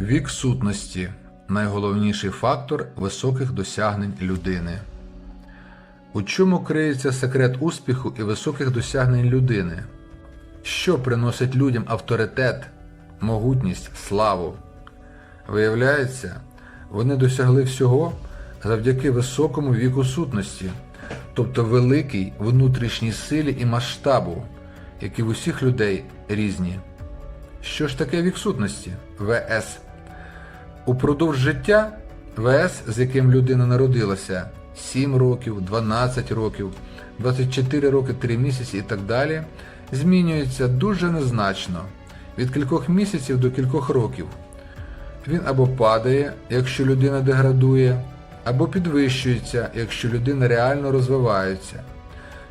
Вік сутності найголовніший фактор високих досягнень людини. У чому криється секрет успіху і високих досягнень людини? Що приносить людям авторитет, могутність, славу? Виявляється, вони досягли всього завдяки високому віку сутності, тобто великій внутрішній силі і масштабу, які в усіх людей різні. Що ж таке вік сутності? ВС. Упродовж життя ВС, з яким людина народилася 7 років, 12 років, 24 роки, 3 місяці і так далі, змінюється дуже незначно від кількох місяців до кількох років. Він або падає, якщо людина деградує, або підвищується, якщо людина реально розвивається.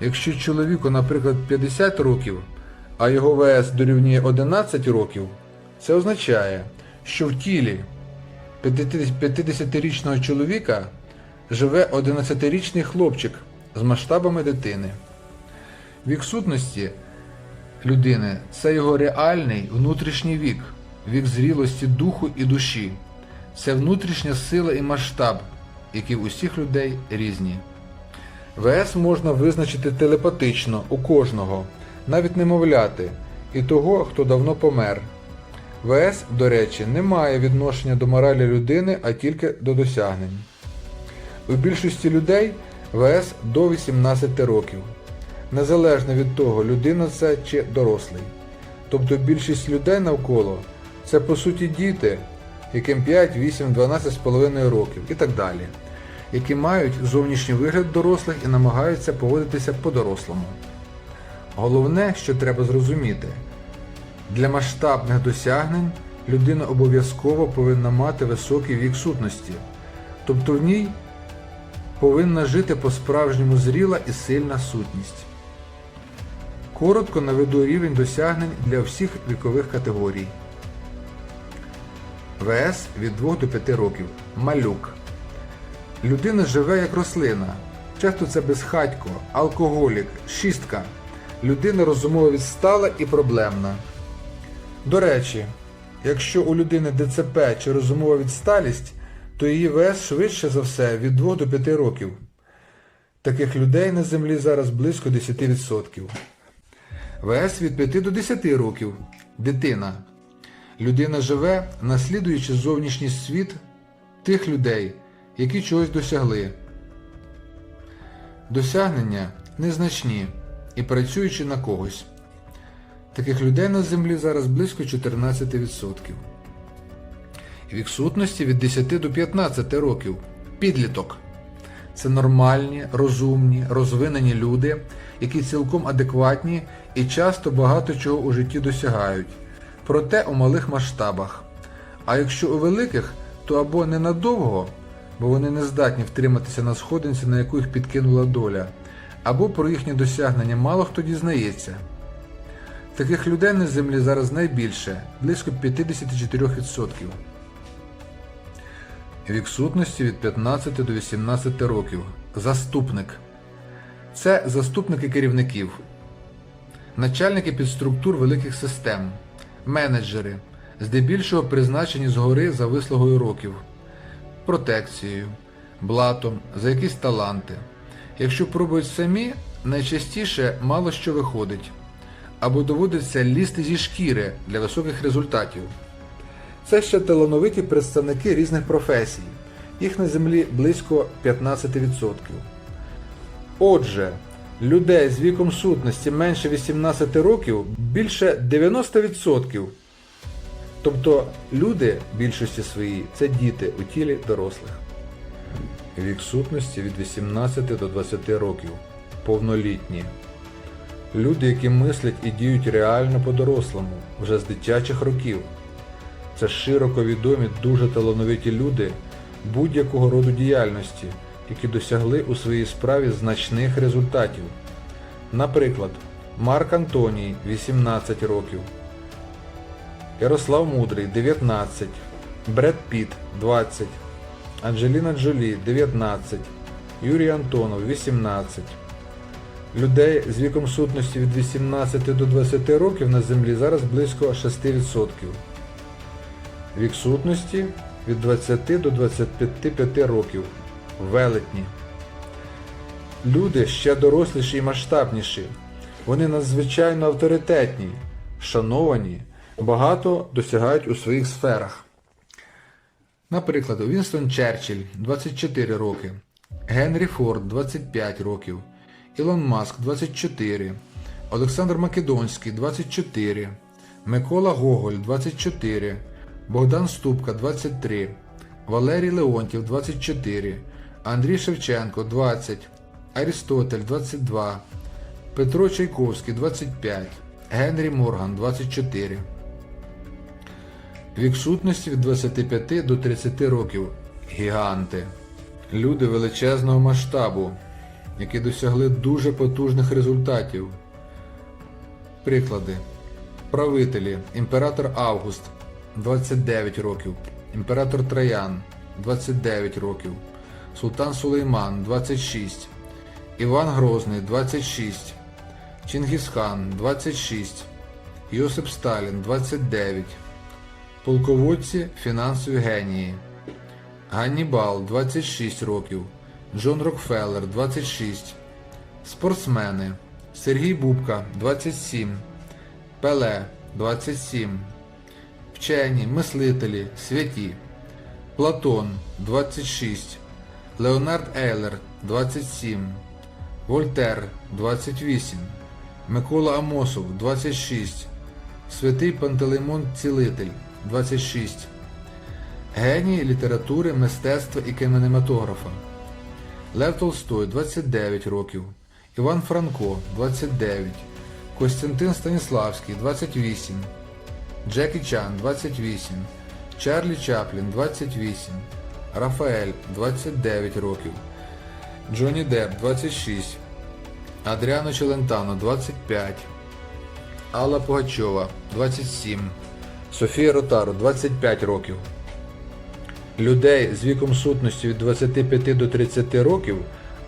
Якщо чоловіку, наприклад, 50 років, а його ВС дорівнює 11 років, це означає, що в тілі 50-річного чоловіка живе 11-річний хлопчик з масштабами дитини. Вік сутності людини це його реальний внутрішній вік, вік зрілості духу і душі. Це внутрішня сила і масштаб, які в усіх людей різні. ВС можна визначити телепатично у кожного, навіть немовляти, і того, хто давно помер. ВС, до речі, не має відношення до моралі людини, а тільки до досягнень. У більшості людей ВС до 18 років, незалежно від того, людина це чи дорослий. Тобто більшість людей навколо це по суті діти, яким 5, 8, 12 з половиною років і так далі, які мають зовнішній вигляд дорослих і намагаються поводитися по-дорослому. Головне, що треба зрозуміти, для масштабних досягнень людина обов'язково повинна мати високий вік сутності, тобто в ній повинна жити по-справжньому зріла і сильна сутність. Коротко наведу рівень досягнень для всіх вікових категорій. ВС від 2 до 5 років. Малюк. Людина живе як рослина. Часто це безхатько, алкоголік, шістка. Людина розумово відстала і проблемна. До речі, якщо у людини ДЦП чи розумова відсталість, то її ВС швидше за все від 2 до 5 років. Таких людей на землі зараз близько 10%. ВС від 5 до 10 років. Дитина. Людина живе, наслідуючи зовнішній світ тих людей, які чогось досягли. Досягнення незначні і працюючи на когось. Таких людей на землі зараз близько 14%. Вік сутності від 10 до 15 років. Підліток. Це нормальні, розумні, розвинені люди, які цілком адекватні і часто багато чого у житті досягають, проте у малих масштабах. А якщо у великих, то або ненадовго, бо вони не здатні втриматися на сходинці, на яку їх підкинула доля, або про їхні досягнення мало хто дізнається. Таких людей на землі зараз найбільше близько 54%. Вік сутності від 15 до 18 років. Заступник. Це заступники керівників, начальники підструктур великих систем, менеджери, здебільшого призначені згори за вислугою років, протекцією, блатом, за якісь таланти. Якщо пробують самі, найчастіше мало що виходить, або доводиться лізти зі шкіри для високих результатів. Це ще талановиті представники різних професій. Їх на землі близько 15%. Отже, людей з віком сутності менше 18 років більше 90%. Тобто люди більшості своїй це діти у тілі дорослих. Вік сутності від 18 до 20 років. Повнолітні. Люди, які мислять і діють реально по-дорослому, вже з дитячих років. Це широко відомі дуже талановиті люди будь-якого роду діяльності, які досягли у своїй справі значних результатів. Наприклад, Марк Антоній 18 років, Ярослав Мудрий 19, Бред Піт 20, Анджеліна Джолі 19, Юрій Антонов 18. Людей з віком сутності від 18 до 20 років на землі зараз близько 6%. Вік сутності від 20 до 25 років. Велетні. Люди ще доросліші і масштабніші. Вони надзвичайно авторитетні, шановані, багато досягають у своїх сферах. Наприклад, Вінстон Черчилль 24 роки, Генрі Форд 25 років, Ілон Маск 24, Олександр Македонський 24, Микола Гоголь 24, Богдан Ступка 23, Валерій Леонтів 24, Андрій Шевченко 20, Арістотель 22, Петро Чайковський 25, Генрі Морган 24. Вік сутності від 25 до 30 років. Гіганти. Люди величезного масштабу, які досягли дуже потужних результатів. Приклади. Правителі. Імператор Август 29 років. Імператор Троян 29 років. Султан Сулейман 26. Іван Грозний 26. Чингісхан 26. Йосип Сталін 29. Полководці фінансові генії. Ганнібал 26 років. Джон Рокфеллер 26. Спортсмени. Сергій Бубка 27. Пеле 27. Вчені, мислителі, святі. Платон 26. Леонард Ейлер 27. Вольтер 28. Микола Амосов 26. Святий Пантелеймон Цілитель 26. Генії літератури, мистецтва і кінематографа. Лев Толстой 29 років. Іван Франко 29. Костянтин Станіславський 28. Джекі Чан 28. Чарлі Чаплін 28. Рафаель 29 років. Джонні Депп 26. Адріано Челентано 25. Алла Пугачова 27. Софія Ротару 25 років. Людей з віком сутності від 25 до 30 років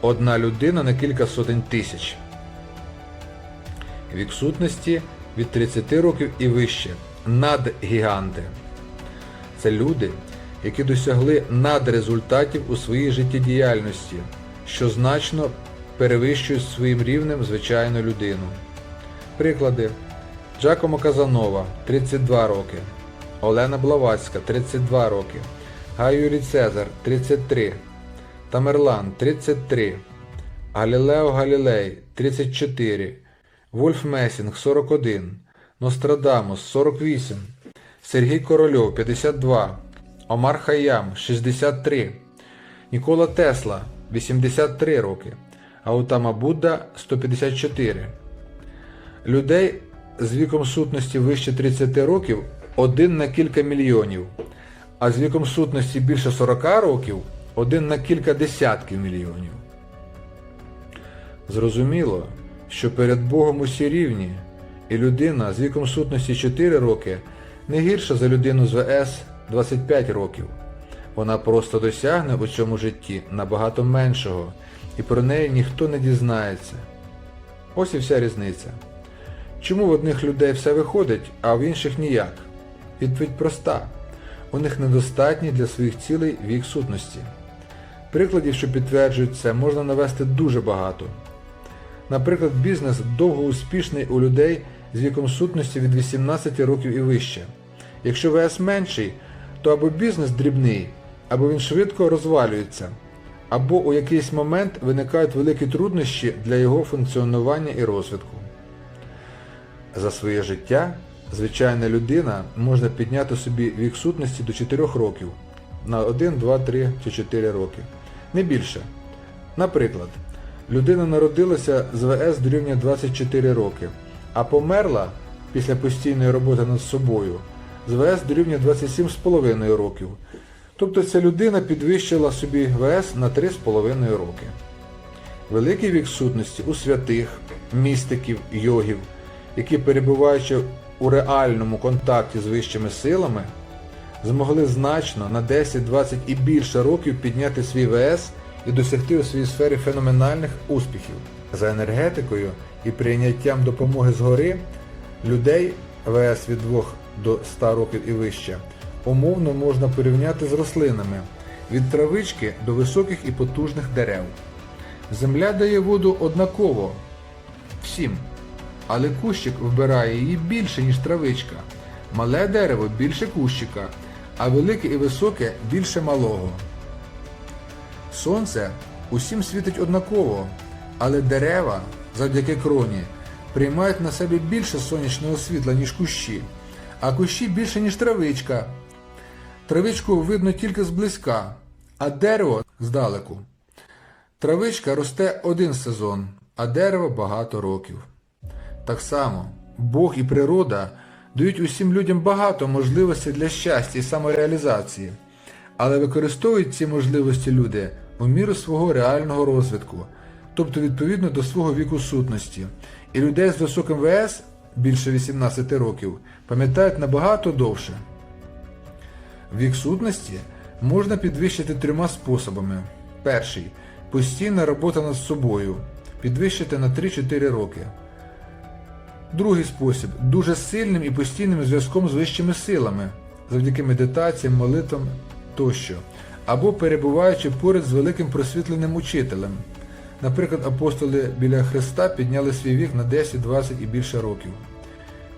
одна людина на кілька сотень тисяч. Вік сутності від 30 років і вище. Надгіганти. Це люди, які досягли надрезультатів у своїй життєдіяльності, що значно перевищують своїм рівнем звичайну людину. Приклади. Джакомо Казанова 32 роки. Олена Блаватська 32 роки. Гай Цезар 33. Тамерлан 33. Галілео Галілей 34. Вольф Месінг 41. Нострадамус 48. Сергій Корольов 52. Омар Хайям 63. Нікола Тесла 83 роки. Аутама Будда 154. Людей з віком сутності вище 30 років один на кілька мільйонів, а з віком сутності більше 40 років один на кілька десятків мільйонів. Зрозуміло, що перед Богом усі рівні, і людина з віком сутності 4 роки не гірша за людину з ВС 25 років. Вона просто досягне у цьому житті набагато меншого, і про неї ніхто не дізнається. Ось і вся різниця. Чому в одних людей все виходить, а в інших ніяк? Відповідь проста. У них недостатній для своїх цілей вік сутності. Прикладів, що підтверджують це, можна навести дуже багато. Наприклад, бізнес довго успішний у людей з віком сутності від 18 років і вище. Якщо ВС менший, то або бізнес дрібний, або він швидко розвалюється, або у якийсь момент виникають великі труднощі для його функціонування і розвитку. За своє життя звичайна людина може підняти собі вік сутності до 4 років на 1, 2, 3 чи 4 роки. Не більше. Наприклад, людина народилася з ВС до рівня 24 роки, а померла після постійної роботи над собою з ВС до рівня 27,5 років. Тобто ця людина підвищила собі ВС на 3,5 роки. Великий вік сутності у святих, містиків, йогів, які, перебуваючи у реальному контакті з вищими силами, змогли значно на 10, 20 і більше років підняти свій ВС і досягти у своїй сфері феноменальних успіхів. За енергетикою і прийняттям допомоги згори людей ВС від 2 до 100 років і вище умовно можна порівняти з рослинами від травички до високих і потужних дерев. Земля дає воду однаково всім, але кущик вбирає її більше, ніж травичка. Мале дерево більше кущика, а велике і високе більше малого. Сонце усім світить однаково, але дерева, завдяки кроні, приймають на себе більше сонячного світла, ніж кущі, а кущі більше, ніж травичка. Травичку видно тільки зблизька, а дерево здалеку. Травичка росте один сезон, а дерево багато років. Так само, Бог і природа дають усім людям багато можливостей для щастя і самореалізації, але використовують ці можливості люди у міру свого реального розвитку, тобто відповідно до свого віку сутності. І людей з високим ВС більше 18 років пам'ятають набагато довше. Вік сутності можна підвищити трьома способами. Перший постійна робота над собою. Підвищити на 3-4 роки. Другий спосіб дуже сильним і постійним зв'язком з вищими силами, завдяки медитаціям, молитвам тощо, або перебуваючи поряд з великим просвітленим учителем. Наприклад, апостоли біля Христа підняли свій вік на 10, 20 і більше років.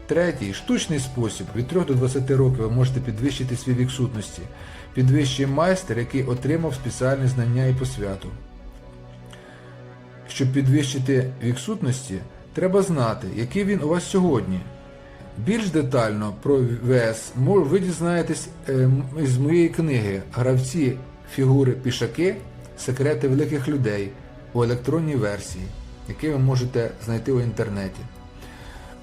Третій штучний спосіб від 3 до 20 років ви можете підвищити свій вік сутності. Підвищує майстер, який отримав спеціальні знання і посвяту. Щоб підвищити вік сутності, треба знати, який він у вас сьогодні. Більш детально про ВС ви дізнаєтесь е, з моєї книги Гравці фігури пішаки Секрети великих людей у електронній версії, який ви можете знайти у інтернеті.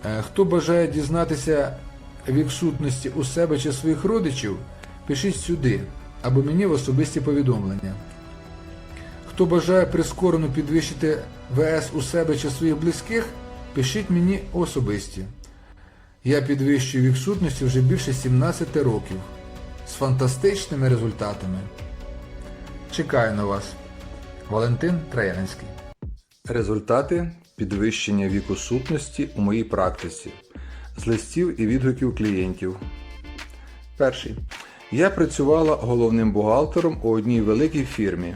Е, Хто бажає дізнатися вік сутності у себе чи своїх родичів, пишіть сюди або мені в особисті повідомлення. Хто бажає прискорено підвищити ВС у себе чи своїх близьких, пишіть мені особисті. Я підвищую вік сутності вже більше 17 років з фантастичними результатами. Чекаю на вас. Валентин Траянський. Результати підвищення віку сутності у моїй практиці з листів і відгуків клієнтів. Перший. Я працювала головним бухгалтером у одній великій фірмі.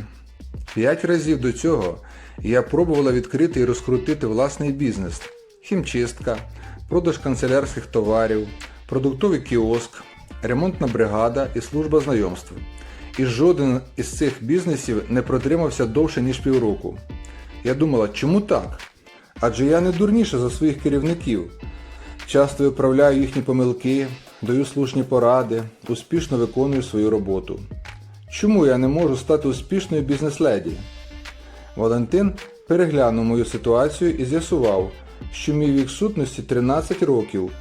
П'ять разів до цього я пробувала відкрити і розкрутити власний бізнес: хімчистка, продаж канцелярських товарів, продуктовий кіоск, ремонтна бригада і служба знайомств. І жоден із цих бізнесів не протримався довше, ніж півроку. Я думала, чому так? Адже я не дурніша за своїх керівників. Часто виправляю їхні помилки, даю слушні поради, успішно виконую свою роботу. Чому я не можу стати успішною бізнес-леді? Валентин переглянув мою ситуацію і з'ясував, що мій вік сутності 13 років,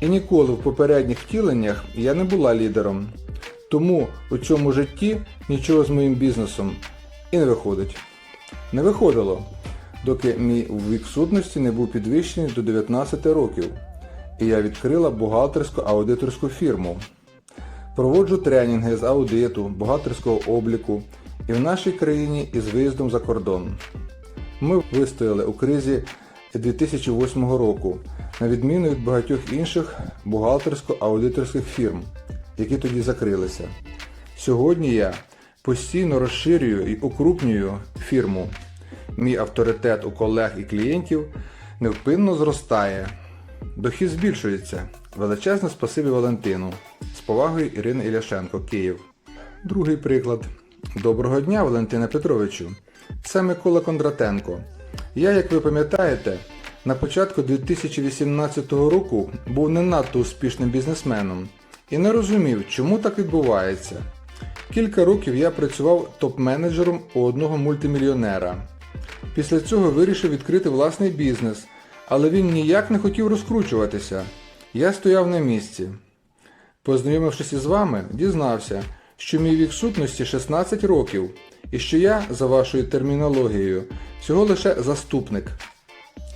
і ніколи в попередніх втіленнях я не була лідером. Тому у цьому житті нічого з моїм бізнесом і не виходить. Не виходило, доки мій вік сутності не був підвищений до 19 років, і я відкрила бухгалтерську аудиторську фірму. Проводжу тренінги з аудиту, бухгалтерського обліку і в нашій країні із виїздом за кордон. Ми вистояли у кризі 2008 року, на відміну від багатьох інших бухгалтерсько-аудиторських фірм, які тоді закрилися. Сьогодні я постійно розширюю і укрупнюю фірму. Мій авторитет у колег і клієнтів невпинно зростає. Дохід збільшується. Величезне спасибі Валентину. З повагою Ірина Іляшенко, Київ. Другий приклад. Доброго дня, Валентине Петровичу. Це Микола Кондратенко. Я, як ви пам'ятаєте, на початку 2018 року був не надто успішним бізнесменом і не розумів, чому так відбувається. Кілька років я працював топ-менеджером у одного мультимільйонера. Після цього вирішив відкрити власний бізнес, але він ніяк не хотів розкручуватися. Я стояв на місці. Познайомившись із вами, дізнався, що мій вік сутності 16 років, і що я, за вашою термінологією, всього лише заступник.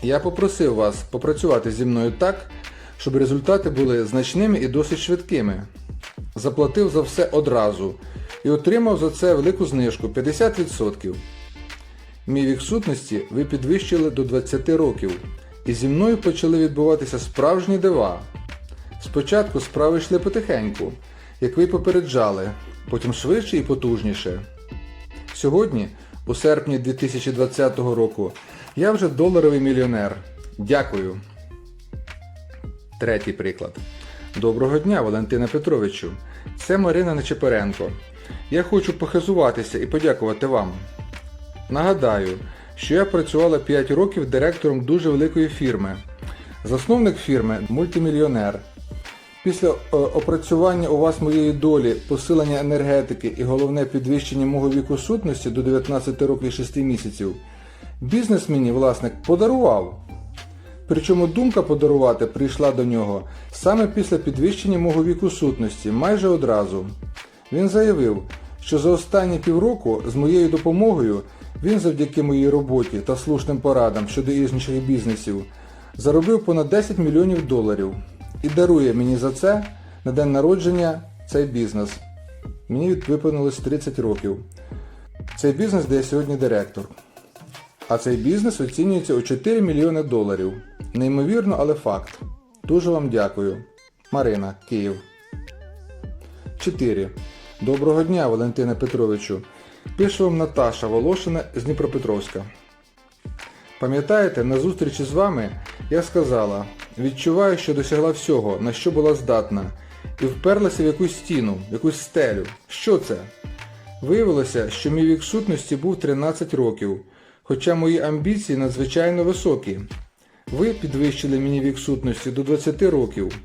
Я попросив вас попрацювати зі мною так, щоб результати були значними і досить швидкими. Заплатив за все одразу і отримав за це велику знижку 50%. Мій вік сутності ви підвищили до 20 років, і зі мною почали відбуватися справжні дива. Спочатку справи йшли потихеньку. як ви попереджали, потім швидше і потужніше. Сьогодні, у серпні 2020 року, я вже доларовий мільйонер. Дякую. Третій приклад. Доброго дня, Валентина Петровичу. Це Марина Нечепоренко. Я хочу похизуватися і подякувати вам. Нагадаю, що я працювала 5 років директором дуже великої фірми. Засновник фірми мультимільйонер. Після е, опрацювання у вас моєї долі, посилення енергетики і головне підвищення мого віку сутності до 19 років і 6 місяців, бізнес мені власник подарував. Причому думка подарувати прийшла до нього саме після підвищення мого віку сутності, майже одразу. Він заявив, що за останні півроку з моєю допомогою він завдяки моїй роботі та слушним порадам щодо інших бізнесів заробив понад 10 мільйонів доларів і дарує мені за це на день народження цей бізнес. Мені виповнилось 30 років. Цей бізнес, де я сьогодні директор. А цей бізнес оцінюється у 4 мільйони доларів. Неймовірно, але факт. Дуже вам дякую. Марина, Київ. 4. Доброго дня, Валентине Петровичу. Пише вам Наташа Волошина з Дніпропетровська. Пам'ятаєте, на зустрічі з вами я сказала, відчуваю, що досягла всього, на що була здатна, і вперлася в якусь стіну, в якусь стелю. Що це? Виявилося, що мій вік сутності був 13 років, хоча мої амбіції надзвичайно високі. Ви підвищили мені вік сутності до 20 років.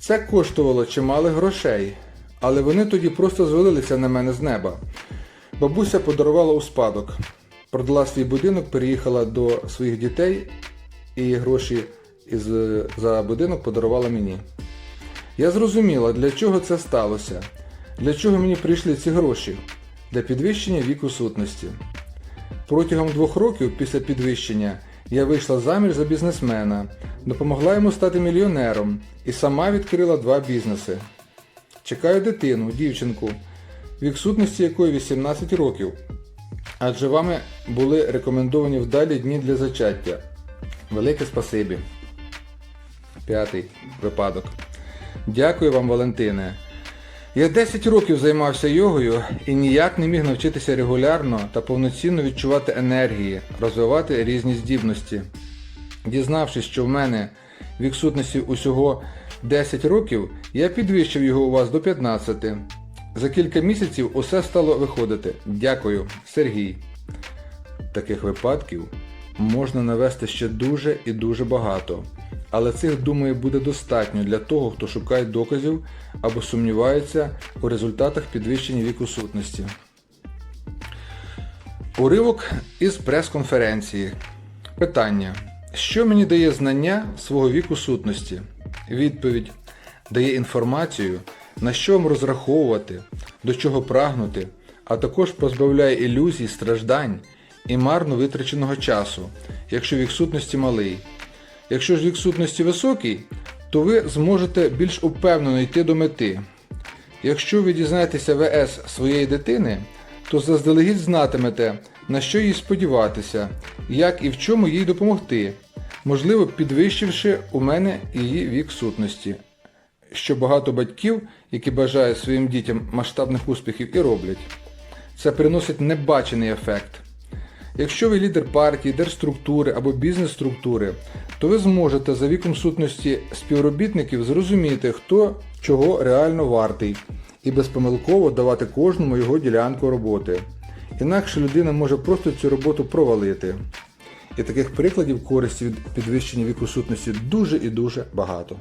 Це коштувало чималих грошей, але вони тоді просто звалилися на мене з неба. Бабуся подарувала у спадок. Продала свій будинок, переїхала до своїх дітей і гроші із, за будинок подарувала мені. Я зрозуміла, для чого це сталося, для чого мені прийшли ці гроші, для підвищення віку сутності. Протягом двох років після підвищення я вийшла заміж за бізнесмена, допомогла йому стати мільйонером і сама відкрила два бізнеси. Чекаю дитину, дівчинку, вік сутності якої 18 років. Адже вами були рекомендовані вдалі дні для зачаття. Велике спасибі. П'ятий випадок. Дякую вам, Валентине. Я 10 років займався йогою і ніяк не міг навчитися регулярно та повноцінно відчувати енергії, розвивати різні здібності. Дізнавшись, що в мене вік сутності усього 10 років, я підвищив його у вас до 15. За кілька місяців усе стало виходити. Дякую, Сергій. Таких випадків можна навести ще дуже і дуже багато. Але цих, думаю, буде достатньо для того, хто шукає доказів або сумнівається у результатах підвищення віку сутності. Уривок із прес-конференції. Питання. Що мені дає знання свого віку сутності? Відповідь дає інформацію, на що вам розраховувати, до чого прагнути, а також позбавляє ілюзій, страждань і марно витраченого часу, якщо вік сутності малий. Якщо ж вік сутності високий, то ви зможете більш упевнено йти до мети. Якщо ви дізнаєтеся ВС своєї дитини, то заздалегідь знатимете, на що їй сподіватися, як і в чому їй допомогти, можливо, підвищивши у мене її вік сутності. Що багато батьків, які бажають своїм дітям масштабних успіхів і роблять. Це приносить небачений ефект. Якщо ви лідер партії, держструктури або бізнес-структури, то ви зможете за віком сутності співробітників зрозуміти, хто чого реально вартий, і безпомилково давати кожному його ділянку роботи. Інакше людина може просто цю роботу провалити. І таких прикладів користі від підвищення віку сутності дуже і дуже багато.